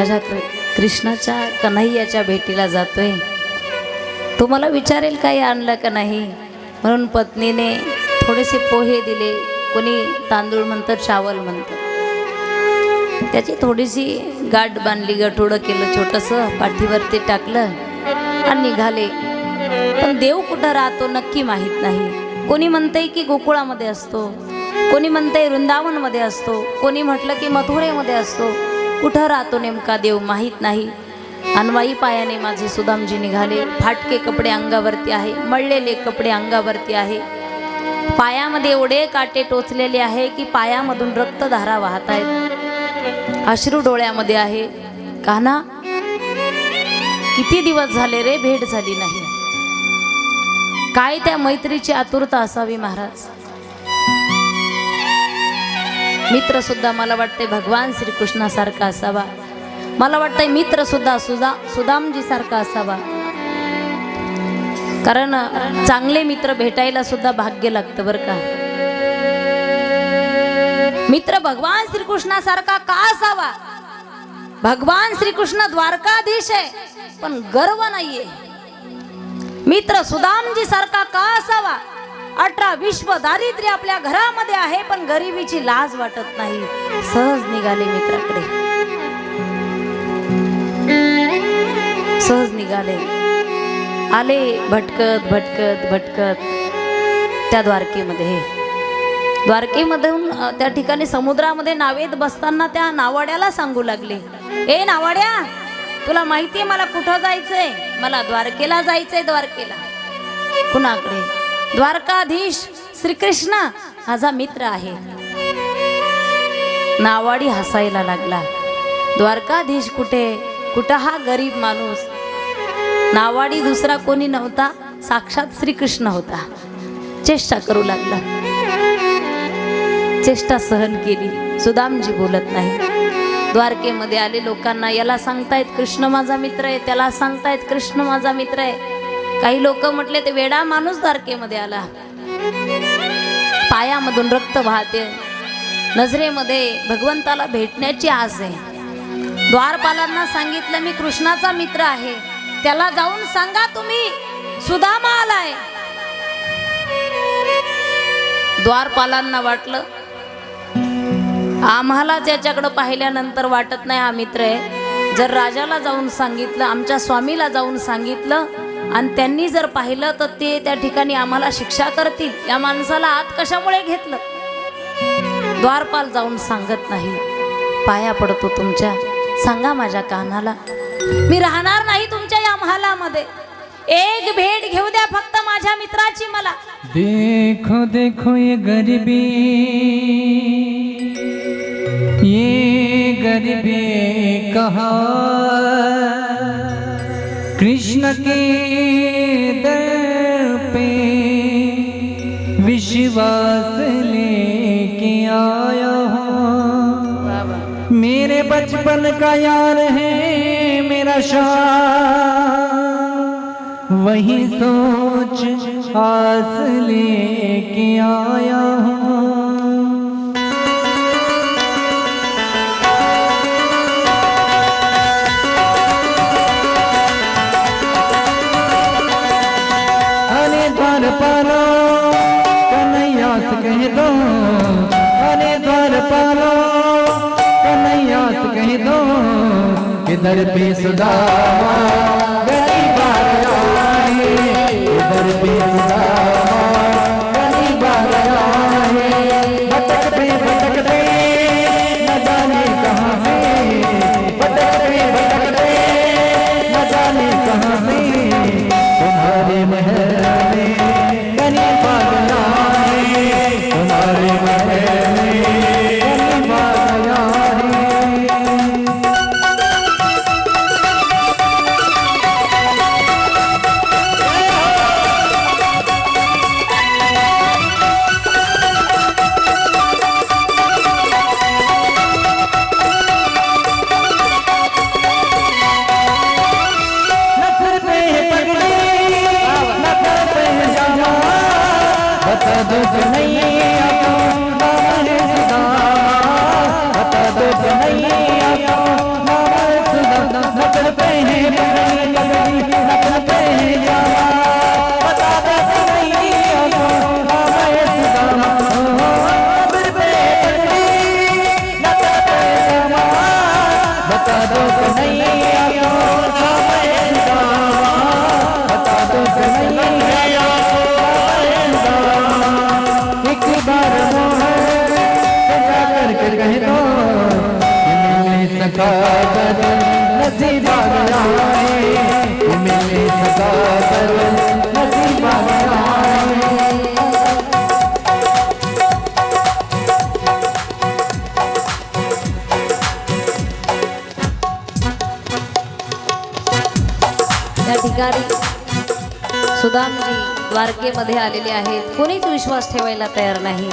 माझ्या कृ- कृष्णाच्या कन्हैयाच्या भेटीला जातोय. तो मला विचारेल काही आणलं का नाही? म्हणून पत्नीने थोडेसे पोहे दिले. कोणी तांदूळ म्हणतं चावल म्हणतं. त्याची थोडीशी गाठ बांधली गठोडं केलं छोटंसं पाठीवरती टाकलं आणि निघाले. पण देव कुठं राहतो नक्की माहीत नाही. कोणी म्हणतंय की गोकुळामध्ये असतो कोणी म्हणतंय वृंदावनमध्ये असतो कोणी म्हटलं की मथुरेमध्ये असतो. कुठं राहतो नेमका देव माहीत नाही. अनवाई पायाने माझे सुदामजी निघाले. फाटके कपडे अंगावरती आहे. मळलेले कपडे अंगावरती आहे. पायामध्ये एवढे काटे टोचलेले आहे की पायामधून रक्तधारा वाहत आहेत. अश्रू डोळ्यामध्ये आहे. काना किती दिवस झाले रे भेट झाली नाही. काय त्या मैत्रीची आतुरता असावी महाराज? मित्र सुद्धा मला वाटते भगवान श्रीकृष्णासारखा असावा. मला वाटतंय मित्र सुद्धा सुदा सुदामजी सारखा असावा. कारण चांगले मित्र भेटायला सुद्धा भाग्य लागतं बरं का. मित्र भगवान श्रीकृष्णासारखा का असावा? भगवान श्रीकृष्ण द्वारकाधीश आहे पण गर्व नाहीये. मित्र सुदामजी सारखा का असावा? अठरा विश्व दारिद्र्य आपल्या घरामध्ये आहे पण गरिबीची लाज वाटत नाही. सहज निघाले मित्राकडे. सहज निघाले. आले भटकत भटकत भटकत त्या द्वारकेमध्ये. द्वारकेमधून त्या ठिकाणी समुद्रामध्ये नावेत बसताना त्या नावाड्याला सांगू लागले. ए नावाड्या तुला माहितीये मला कुठं जायचंय? मला द्वारकेला जायचंय द्वारकेला. कुणाकडे? द्वारकाधीश श्रीकृष्ण माझा मित्र आहे. नावाडी हसायला लागला. द्वारकाधीश कुठे? कुठं हा गरीब माणूस? नावाडी दुसरा कोणी नव्हता साक्षात श्रीकृष्ण होता. चेष्टा करू लागला. चेष्टा सहन केली. सुदामजी बोलत नाही. द्वारकेमध्ये आले लोकांना याला सांगतायत कृष्ण माझा मित्र आहे. त्याला सांगतायत कृष्ण माझा मित्र आहे. काही लोक म्हटले ते वेडा माणूस द्वारकेमध्ये आला. पायामधून रक्त वाहते. नजरेमध्ये भगवंताला भेटण्याची आस आहे. द्वारपालांना सांगितलं मी कृष्णाचा मित्र आहे. त्याला जाऊन सांगा तुम्ही सुदामा आलाय. द्वारपालांना वाटलं आम्हाला त्याच्याकडं पाहिल्यानंतर वाटत नाही हा मित्र आहे. जर राजाला जाऊन सांगितलं आमच्या स्वामीला जाऊन सांगितलं आणि त्यांनी जर पाहिलं तर ते त्या ठिकाणी आम्हाला शिक्षा करतील. या माणसाला आत कशामुळे घेतलं? द्वारपाल जाऊन सांगत नाही. पाया पडतो तुमच्या. सांगा माझ्या कानाला. मी राहणार नाही तुमच्या या महालामध्ये. एक भेट घेऊ द्या फक्त माझ्या मित्राची मला. देखो देखो ये गरीबी. ये गरीबी कहा? कृष्ण के दर पे विश्वास लेके आया हूँ। मेरे बचपन का यार है मेरा शाह। वही सोच आस लेके आया हूँ। द्वार पालो कन्हैया से कह दो इधर पे सुदामा। गरीब आए इधर पे सुदामा। सुदामजी द्वारकेमध्ये आलेले आहेत. कोणीच विश्वास ठेवायला तयार नाही.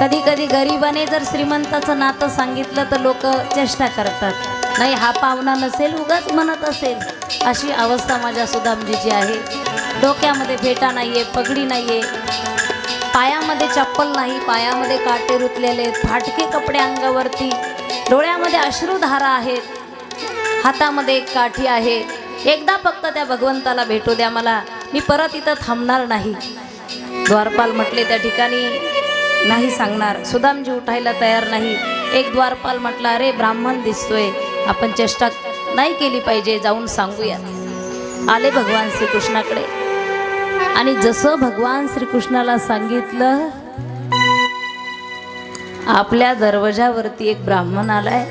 कधी कधी गरिबाने जर श्रीमंताचं नातं सांगितलं तर लोक चेष्टा करतात. नाही हा पाहुणा नसेल उगाच म्हणत असेल. अशी अवस्था माझ्या सुदामजीची आहे. डोक्यामध्ये फेटा नाहीये पगडी नाहीये. पायामध्ये चप्पल नाही पायामध्ये काटे रुतलेले आहेत. फाटके कपडे अंगावरती. डोळ्यामध्ये अश्रुधारा आहेत. हातामध्ये एक काठी आहे. एकदा फक्त त्या भगवंताला भेटू द्या मला. मी परत इथं थांबणार नाही. द्वारपाल म्हटले त्या ठिकाणी नाही सांगणार. सुदामजी उठायला तयार नाही. एक द्वारपाल म्हटला अरे ब्राह्मण दिसतोय. आपण चेष्टा नाही केली पाहिजे जाऊन सांगूया. आले भगवान श्रीकृष्णाकडे. आणि जसं भगवान श्रीकृष्णाला सांगितलं आपल्या दरवाजावरती एक ब्राह्मण आलाय.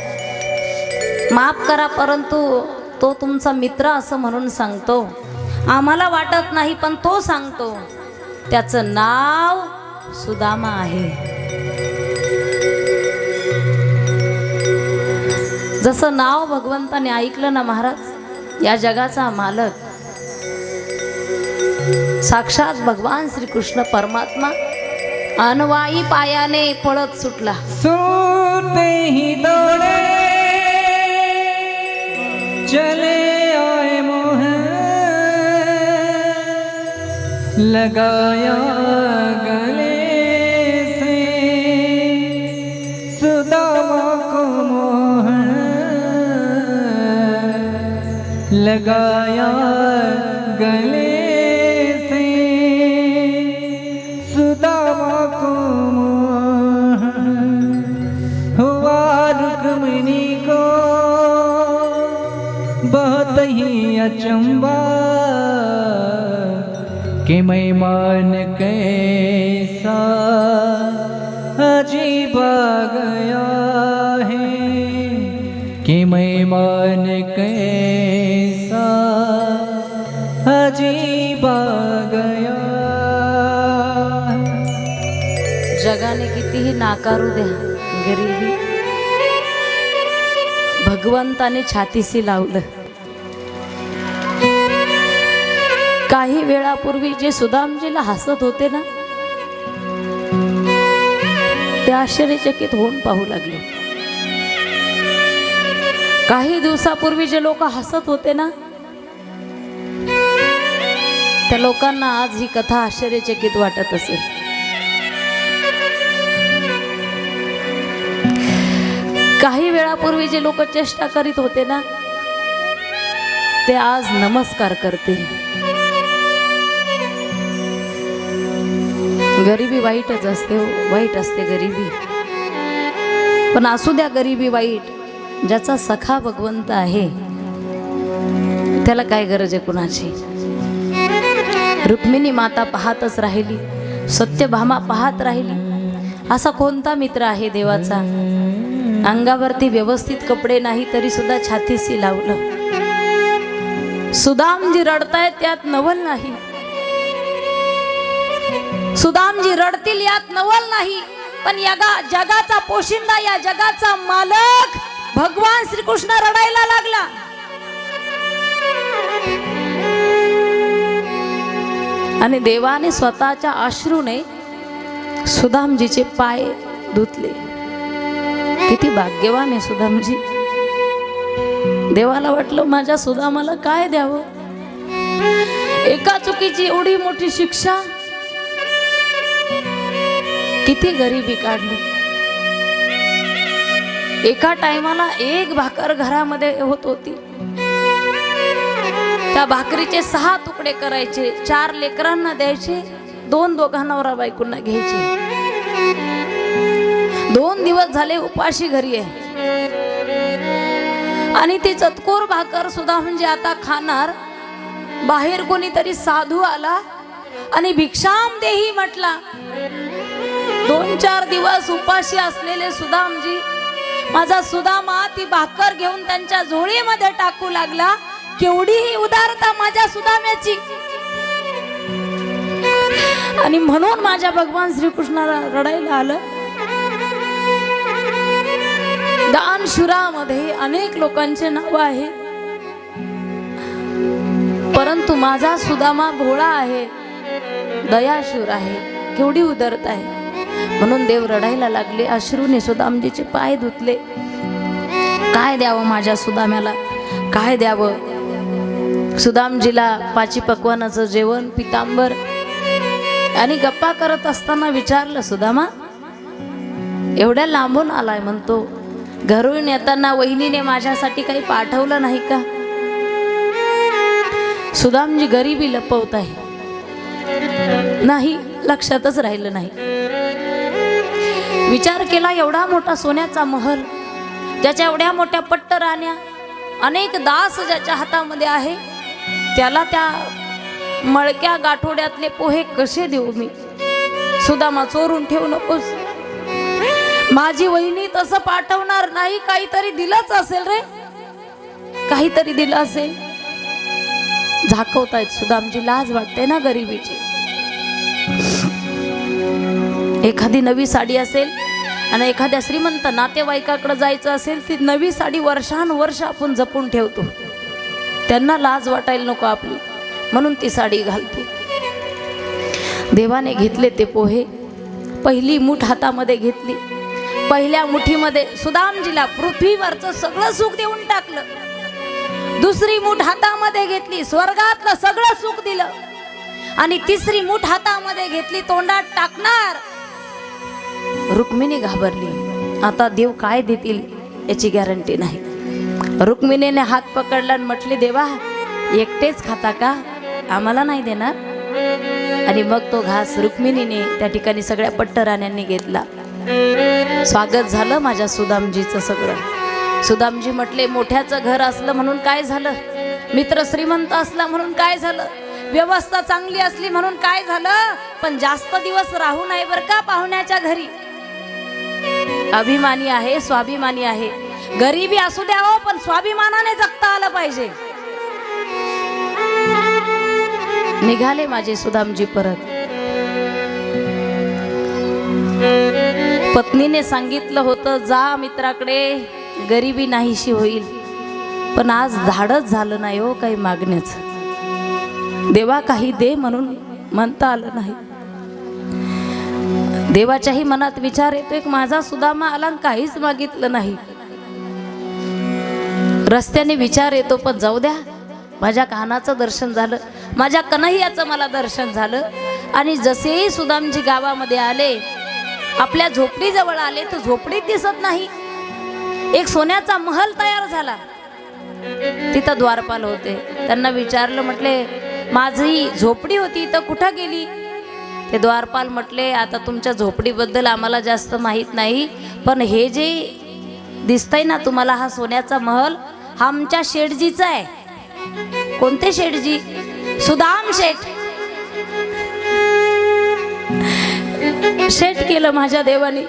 माफ करा परंतु तो तुमचा मित्र असं म्हणून सांगतो. आम्हाला वाटत नाही पण तो सांगतो. त्याचं नाव सुदामा आहे. जसं नाव भगवंताने ऐकलं ना महाराज या जगाचा मालक. साक्षात भगवान श्रीकृष्ण परमात्मा अनवाई पायाने पळत सुटला. चले आए मोह. लगाया गले से सुदामा को लगाया गले से। सुदामा को हुआ रुक्मिणी को। बहुत ही अचंबा कि मैं मान कैसा अजीब गया है। कि मैं मान कैसा जगाने नाकारू द्या. गरिबी भगवंताने छातीशी लावलं. काही वेळापूर्वी जे सुदामजीला हसत होते ना ते आश्चर्यचकित होऊन पाहू लागले. काही दिवसापूर्वी जे लोक हसत होते ना त्या लोकांना आज ही कथा आश्चर्यचकित वाटत असेल. काही वेळापूर्वी जे लोक चेष्टा करीत होते ना ते आज नमस्कार करतील. गरिबी वाईटच असते हो, वाईट असते गरिबी. पण असू द्या गरिबी वाईट ज्याचा सखा भगवंत आहे त्याला काय गरज आहे कुणाची? रुक्मिणी माता पाहतच राहिली सत्यभामा पाहत राहिली. असा कोणता मित्र आहे देवाचा? अंगावरती व्यवस्थित कपडे नाही तरी सुद्धा छातीशी लावलं. सुदामजी रडतायत त्यात नवल नाही. सुदामजी रडतील यात नवल नाही. पण या जगाचा पोशिंदा या जगाचा मालक भगवान श्रीकृष्ण रडायला लागला. आणि देवाने स्वतःच्या अश्रूने सुदामजीचे पाय धुतले. किती भाग्यवान आहे सुदामजी देवाला वाटलं माझ्या सुदामाला काय द्यावं? एका चुकीची एवढी मोठी शिक्षा किती गरिबी काढली. एका टायमाला एक भाकर घरामध्ये होत होती. त्या भाकरीचे सहा तुकडे करायचे चार लेकरांना द्यायचे दोन दोघांना नवरा बायकोंना घ्यायचे. दोन दिवस झाले उपाशी घरी आहे. आणि ती चतकोर भाकर सुद्धा म्हणजे आता खाणार. बाहेर कोणीतरी साधू आला आणि भिक्षाम देही म्हटला दोन चार दिवस उपाशी असलेले सुदामजी माझा सुदामा ती भाकर घेऊन त्यांच्या झोळीमध्ये टाकू लागला. केवढीही उदारता माझ्या सुदाम्याची. आणि म्हणून माझ्या भगवान श्रीकृष्णाला रडायला आलं. शुरामध्ये अनेक लोकांचे नाव आहे. परंतु माझा सुदामा भोळा आहे दयाशूर आहे केवढी उदरत आहे. म्हणून देव रडायला लागले अश्रूने सुदामजीचे पाय धुतले. काय द्यावं माझ्या सुदाम्याला? काय द्यावं? सुदामजीला पाची पकवानाचं जेवण पितांबर. आणि गप्पा करत असताना विचारलं सुदामा एवढ्या लांबून आलाय म्हणतो घरून येताना वहिनीने माझ्यासाठी काही पाठवलं नाही का? सुदामजी गरिबी लपवत आहे. नाही लक्षातच राहिलं नाही. विचार केला एवढा मोठा सोन्याचा महल ज्याच्या एवढ्या मोठ्या पट्ट राण्या अनेक दास ज्याच्या हातामध्ये आहे त्याला त्या मळक्या गाठोड्यातले पोहे कसे देऊ मी? सुदामा चोरून ठेवू नकोस. माझी वहिनी तसं पाठवणार नाही काहीतरी दिलंच असेल रे. काहीतरी दिलं असेल. झाकवतायत सुद्धा आमची लाज वाटते ना गरिबीची. एखादी नवी साडी असेल आणि एखाद्या श्रीमंत नातेवाईकाकडे जायचं असेल ती नवी साडी वर्षानुवर्ष आपण जपून ठेवतो. त्यांना लाज वाटायला नको आपली. म्हणून ती साडी घालते. देवाने घेतले ते पोहे. पहिली मूठ हातामध्ये घेतली. पहिल्या मुठीमध्ये सुदामजीला पृथ्वीवरचं सगळं सुख देऊन टाकलं. दुसरी मूठ हातामध्ये घेतली स्वर्गातलं सगळं सुख दिलं. आणि तिसरी मुठ हातामध्ये घेतली तोंडात टाकणार. रुक्मिणी घाबरली. आता देव काय देतील याची गॅरंटी नाही. रुक्मिणीने हात पकडला आणि म्हटले देवा एकटेच खाता का? आम्हाला नाही देणार. आणि मग तो घास रुक्मिणीने त्या ठिकाणी सगळ्या पट्टराण्यांनी घेतला. स्वागत झालं माझ्या सुदामजीचं सगळं. सुदामजी म्हटले मोठ्याचं घर असलं म्हणून काय झालं? मित्र श्रीमंत असला म्हणून काय झालं? व्यवस्था चांगली असली म्हणून काय झालं? पण जास्त दिवस राहू नये बरं का पाहुण्याच्या घरी. अभिमानी आहे स्वाभिमानी आहे. गरिबी असू द्या हो पण स्वाभिमानाने जगता आलं पाहिजे. निघाले माझे सुदामजी परत. पत्नीने सांगितलं होतं जा मित्राकडे गरिबी नाहीशी होईल. पण आज धाडच झालं नाही हो काही मागण्याचं. देवा काही दे म्हणून म्हणता आलं नाही. देवाच्याही मनात विचार येतो एक माझा सुदामा आला आणि काहीच मागितलं नाही. रस्त्याने विचार येतो पण जाऊ द्या माझ्या कानाचं दर्शन झालं माझ्या कन्हैयाचं मला दर्शन झालं आणि जसेही सुदामजी गावामध्ये आले आपल्या झोपडीजवळ आले तर झोपडीत दिसत नाही. एक सोन्याचा महल तयार झाला. तिथं द्वारपाल होते. त्यांना विचारलं म्हटले माझी झोपडी होती तर कुठं गेली? ते द्वारपाल म्हटले आता तुमच्या झोपडीबद्दल आम्हाला जास्त माहीत नाही पण हे जे दिसतंय ना तुम्हाला हा सोन्याचा महल हा आमच्या शेठजीचा आहे. कोणते शेठजी? सुदाम शेठ. सेट केलं माझ्या देवाने.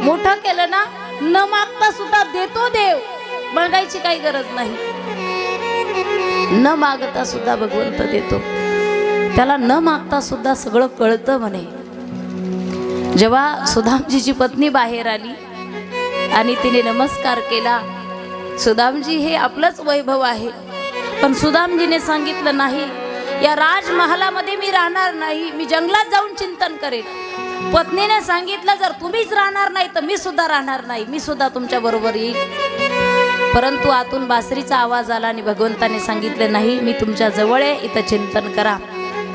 मोठं केलं ना न मागता सुद्धा देतो देव. मागायची काही गरज नाही. न मागता सुद्धा भगवंत देतो. त्याला न मागता सुद्धा सगळं कळतं म्हणे. जेव्हा सुदामजीची पत्नी बाहेर आली आणि तिने नमस्कार केला सुदामजी हे आपलंच वैभव आहे. पण सुदामजीने सांगितलं नाही या राजमहालामध्ये मी राहणार नाही. मी जंगलात जाऊन चिंतन करेन. पत्नीने सांगितलं जर तुम्हीच राहणार नाही तर मी सुद्धा राहणार नाही. मी सुद्धा तुमच्या बरोबर येईल परंतु आतून बासरीचा आवाज आला आणि भगवंताने सांगितलं नाही मी तुमच्या जवळ आहे इथं चिंतन करा.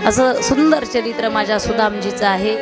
असं सुंदर चरित्र माझ्या सुदामजीचं आहे.